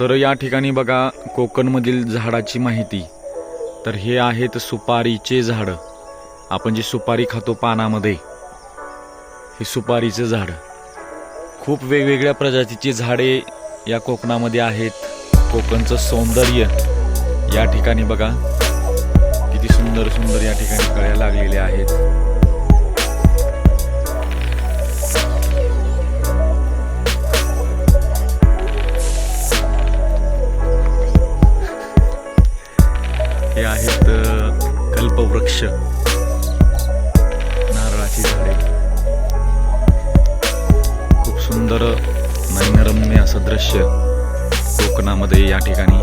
तर या ठिकाणी बघा कोकणमधील झाडाची माहिती. तर हे आहेत सुपारीचे झाडं. आपण जी सुपारी खातो पानामध्ये हे सुपारीचं झाड. खूप वेगवेगळ्या प्रजातीची झाडे या कोकणामध्ये आहेत. कोकणचं सौंदर्य या ठिकाणी बघा. किती सुंदर सुंदर या ठिकाणी कळ्या लागलेल्या आहेत. सुंदर नैनरम्य असं दृश्य कोकणामध्ये या ठिकाणी.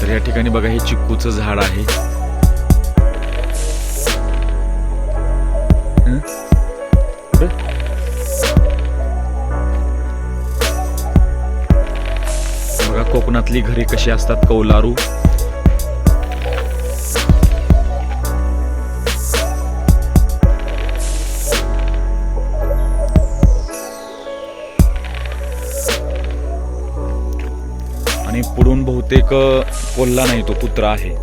तर या ठिकाणी बघा हे चिक्कूचं झाड आहे. कोकणातली घरे कशी असतात कौलारू? आणि पुढून बहुतेक कोल्हा नाही तो कुत्रा आहे.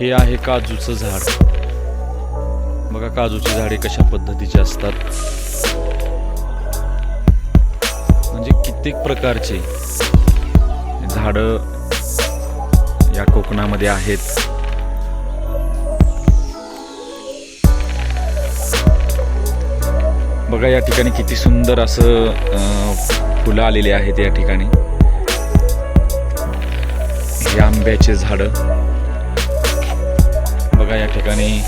हे आहे काजूचं झाड. बघा काजूची झाडे कशा पद्धतीची असतात. म्हणजे कित्येक प्रकारचे झाड या कोकणामध्ये आहेत. बघा या ठिकाणी किती सुंदर असं फुलं आलेली आहेत या ठिकाणी. हे आंब्याचे झाड. बघा या ठिकाणी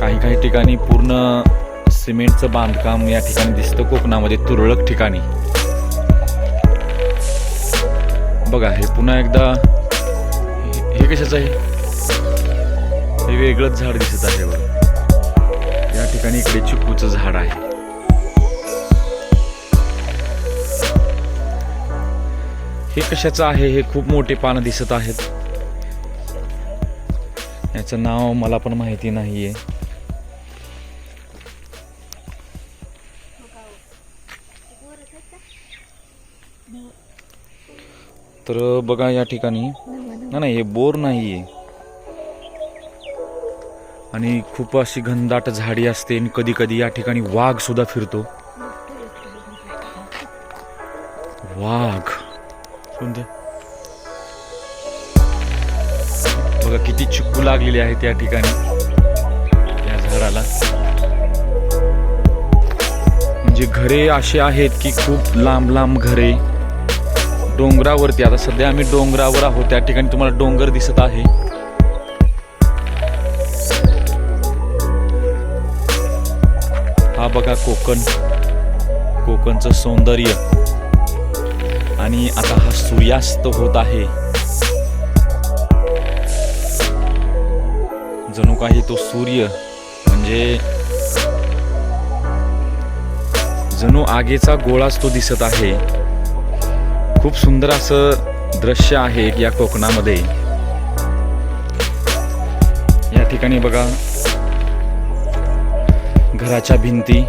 काही काही ठिकाणी पूर्ण सिमेंटचं बांधकाम या ठिकाणी दिसतं कोकणामध्ये तुरळक ठिकाणी. बघा हे पुन्हा एकदा हे- कशाच कशाचं आहे? हे वेगळंच झाड दिसत आहे बघा. या ठिकाणी इकडे चिकूचं झाड आहे. हे कशाचं आहे? हे खूप मोठे पानं दिसत आहेत. याचं नाव मला पण माहिती नाहीये. तर बघा या ठिकाणी. नाही नाही हे बोर नाहीये. आणि खूप अशी घनदाट झाडी असते आणि कधी कधी या ठिकाणी वाघ सुद्धा फिरतो. वाघ. कोणते? बघा किती चिक्कू लागलेली आहे त्या ठिकाणी. त्या झाडाला. म्हणजे घरे अशी आहेत की खूप लांब लांब घरे. डोंगरावरती आता सध्या आम्ही डोंगरावर आहोत त्या ठिकाणी तुम्हाला डोंगर दिसत आहे. हा बघा कोकण. कोकणचं सौंदर्य. आणि आता हा सूर्यास्त होत आहे. जणू काही तो सूर्य म्हणजे जणू आगेचा गोळाच तो दिसत आहे. खूप सुंदर असं दृश्य आहे या कोकणामध्ये. या ठिकाणी बघा. घराच्या भिंती.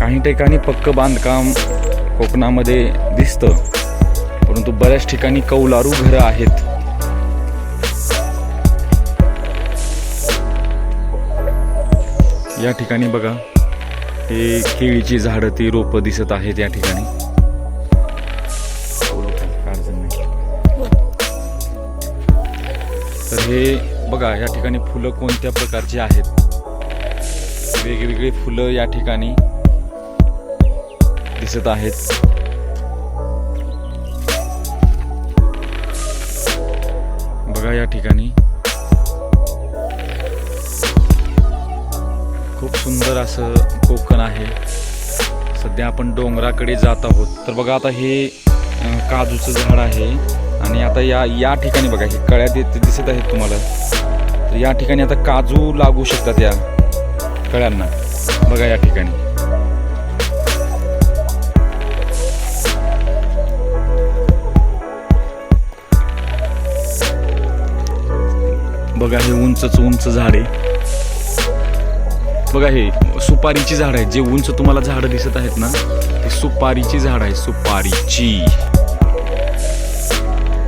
काही ठिकाणी पक्क बांधकाम कोकणामध्ये दिसतं. परंतु बऱ्याच ठिकाणी कौलारू घरं आहेत. या ठिकाणी बघा हे केळीची झाडं ती रोपं दिसत आहेत या ठिकाणी. तर हे बघा या ठिकाणी फुलं कोणत्या प्रकारची आहेत? वेगवेगळी फुलं या ठिकाणी दिसत आहेत. बघा या ठिकाणी. सुंदर असं कोकण आहे. सध्या आपण डोंगराकडे जात आहोत. तर बघा आता हे काजूचं झाड आहे. आणि आता या या ठिकाणी बघा हे कळ्या देत दिसत आहेत तुम्हाला. तर या ठिकाणी आता काजू लागू शकतात या कळ्यांना. बघा या ठिकाणी. बघा हे उंचच उंच झाड आहे. बघा हे सुपारीची झाड आहेत जे उंच तुम्हाला झाडं दिसत आहेत ना ते सुपारीची झाड आहे सुपारीची.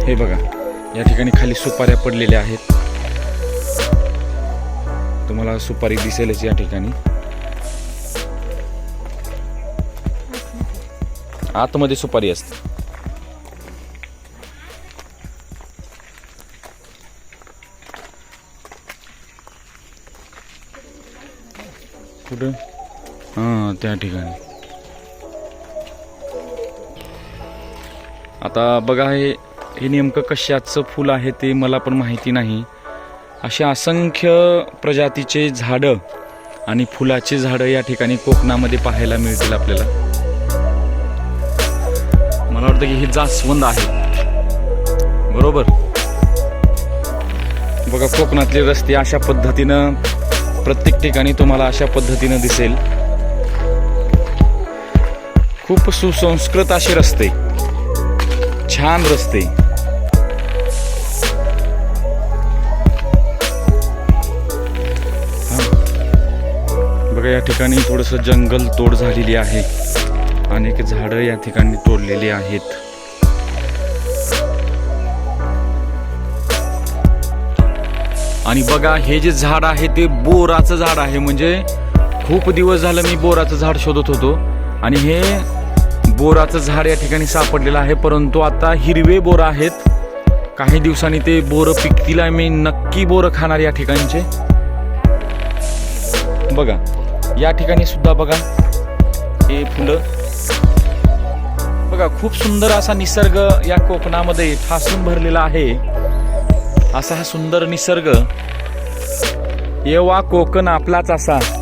हे बघा या ठिकाणी खाली सुपाऱ्या पडलेल्या आहेत. तुम्हाला सुपारी दिसेलच या ठिकाणी. आतमध्ये सुपारी असते. कुठं? हां त्या ठिकाणी. आता बघा हे हे नेमकं कशाचं फुल आहे ते मला पण माहिती नाही. असे असंख्य प्रजातीचे झाडं आणि फुलाचे झाडं या ठिकाणी कोकणामध्ये पाहायला मिळतील आपल्याला. मला वाटतं की हे जास्वंद आहे. बरोबर? बघा कोकणातले रस्ते अशा पद्धतीनं प्रत्येक ठिकाणी तुम्हाला अशा पद्धतीनं दिसेल. खूप सुसंस्कृत असे रस्ते. छान रस्ते. बघा या ठिकाणी थोडस जंगल तोड झालेली आहे. अनेक झाडं या ठिकाणी तोडलेली आहेत. आणि बघा हे जे झाड आहे ते बोराचं झाड आहे. म्हणजे खूप दिवस झालं मी बोराचं झाड शोधत होतो. आणि हे बोराचं झाड या ठिकाणी सापडलेलं आहे. परंतु आता हिरवे बोर आहेत. काही दिवसांनी ते बोरं पिकतील आहे मी नक्की बोरं खाणार या ठिकाणचे. बघा या ठिकाणी सुद्धा बघा हे फुलं. बघा खूप सुंदर असा निसर्ग या कोकणामध्ये ठासून भरलेला आहे. असा हा सुंदर निसर्ग. येवा कोकण आपलाच असा.